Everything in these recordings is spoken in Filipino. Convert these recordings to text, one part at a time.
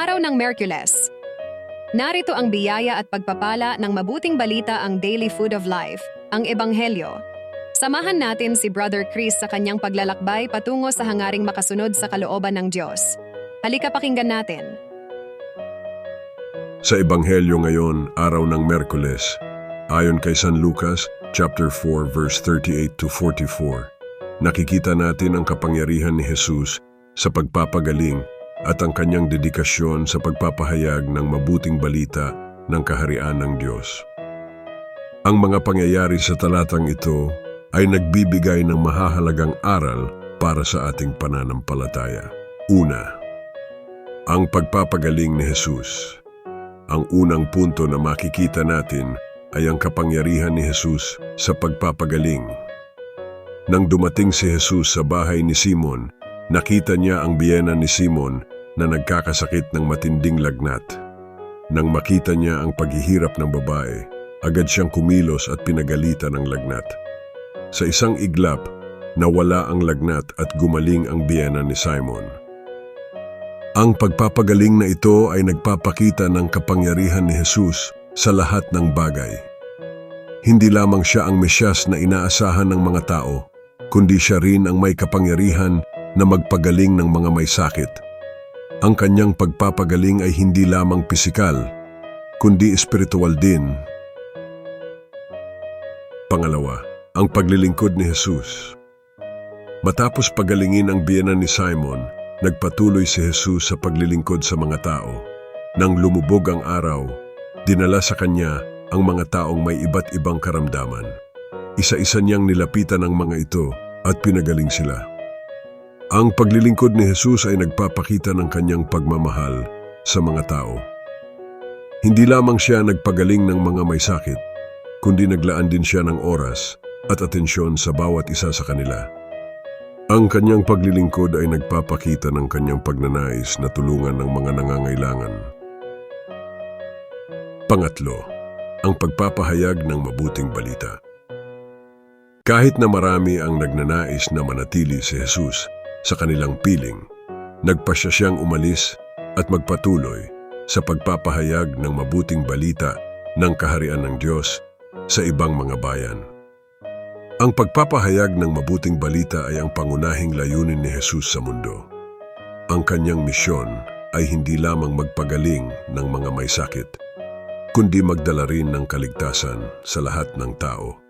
Araw ng Merkules. Narito ang biyaya at pagpapala ng mabuting balita ang Daily Food of Life, ang Ebanghelyo. Samahan natin si Brother Chris sa kanyang paglalakbay patungo sa hangaring makasunod sa kalooban ng Diyos. Halika pakinggan natin. Sa Ebanghelyo ngayon, araw ng Merkules, ayon kay San Lucas, chapter 4, verse 38 to 44, nakikita natin ang kapangyarihan ni Jesus sa pagpapagaling at ang kanyang dedikasyon sa pagpapahayag ng mabuting balita ng kaharian ng Diyos. Ang mga pangyayari sa talatang ito ay nagbibigay ng mahahalagang aral para sa ating pananampalataya. Una, ang pagpapagaling ni Jesus. Ang unang punto na makikita natin ay ang kapangyarihan ni Jesus sa pagpapagaling. Nang dumating si Jesus sa bahay ni Simon, nakita niya ang biyena ni Simon na nagkakasakit ng matinding lagnat. Nang makita niya ang paghihirap ng babae, agad siyang kumilos at pinagalitan ng lagnat. Sa isang iglap, nawala ang lagnat at gumaling ang biyena ni Simon. Ang pagpapagaling na ito ay nagpapakita ng kapangyarihan ni Jesus sa lahat ng bagay. Hindi lamang siya ang Mesyas na inaasahan ng mga tao, kundi siya rin ang may kapangyarihan na magpagaling ng mga may sakit. Ang kanyang pagpapagaling ay hindi lamang pisikal, kundi espiritual din. Pangalawa, ang paglilingkod ni Jesus. Matapos pagalingin ang biyena ni Simon, nagpatuloy si Jesus sa paglilingkod sa mga tao. Nang lumubog ang araw, dinala sa kanya ang mga taong may iba't ibang karamdaman. Isa-isa niyang nilapitan ang mga ito at pinagaling sila. Ang paglilingkod ni Jesus ay nagpapakita ng kanyang pagmamahal sa mga tao. Hindi lamang siya nagpagaling ng mga may sakit, kundi naglaan din siya ng oras at atensyon sa bawat isa sa kanila. Ang kanyang paglilingkod ay nagpapakita ng kanyang pagnanais na tulungan ng mga nangangailangan. Pangatlo, ang pagpapahayag ng mabuting balita. Kahit na marami ang nagnanais na manatili si Jesus sa kanilang piling, nagpasya siyang umalis at magpatuloy sa pagpapahayag ng mabuting balita ng kaharian ng Diyos sa ibang mga bayan. Ang pagpapahayag ng mabuting balita ay ang pangunahing layunin ni Jesus sa mundo. Ang kanyang misyon ay hindi lamang magpagaling ng mga may sakit, kundi magdala rin ng kaligtasan sa lahat ng tao.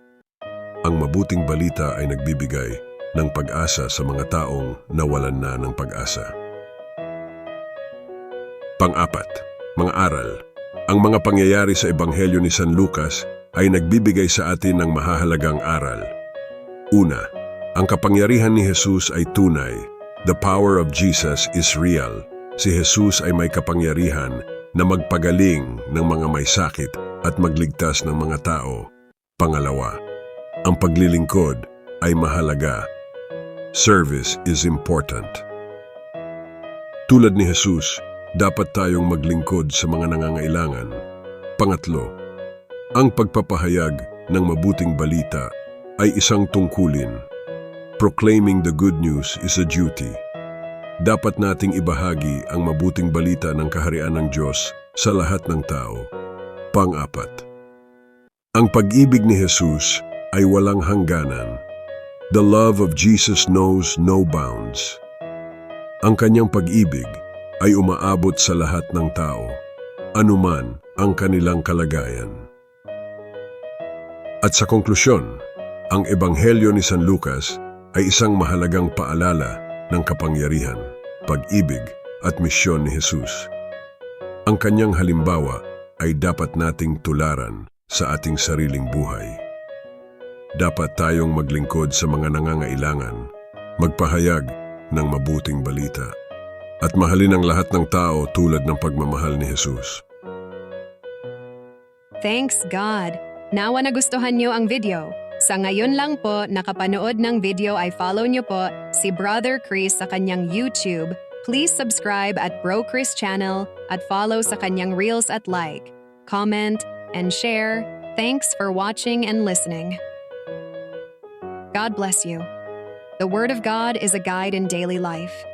Ang mabuting balita ay nagbibigay ng pag-asa sa mga taong nawalan na ng pag-asa. Pang-apat, mga aral. Ang mga pangyayari sa Ebanghelyo ni San Lucas ay nagbibigay sa atin ng mahahalagang aral. Una, ang kapangyarihan ni Jesus ay tunay. The power of Jesus is real. Si Jesus ay may kapangyarihan na magpagaling ng mga may sakit at magligtas ng mga tao. Pangalawa, ang paglilingkod ay mahalaga. Service is important. Tulad ni Jesus, dapat tayong maglingkod sa mga nangangailangan. Pangatlo, ang pagpapahayag ng mabuting balita ay isang tungkulin. Proclaiming the good news is a duty. Dapat nating ibahagi ang mabuting balita ng kaharian ng Diyos sa lahat ng tao. Pang-apat, ang pag-ibig ni Jesus ay walang hangganan. The love of Jesus knows no bounds. Ang kanyang pag-ibig ay umaabot sa lahat ng tao, anuman ang kanilang kalagayan. At sa konklusyon, ang Ebanghelyo ni San Lucas ay isang mahalagang paalala ng kapangyarihan, pag-ibig at misyon ni Jesus. Ang kanyang halimbawa ay dapat nating tularan sa ating sariling buhay. Dapat tayong maglingkod sa mga nangangailangan, magpahayag ng mabuting balita, at mahalin ang lahat ng tao tulad ng pagmamahal ni Jesus. Thanks God! Nawa nagustuhan niyo ang video. Sa ngayon lang po nakapanood ng video ay follow niyo po si Brother Chris sa kanyang YouTube. Please subscribe at Bro Chris channel at follow sa kanyang Reels at like, comment, and share. Thanks for watching and listening. God bless you. The Word of God is a guide in daily life.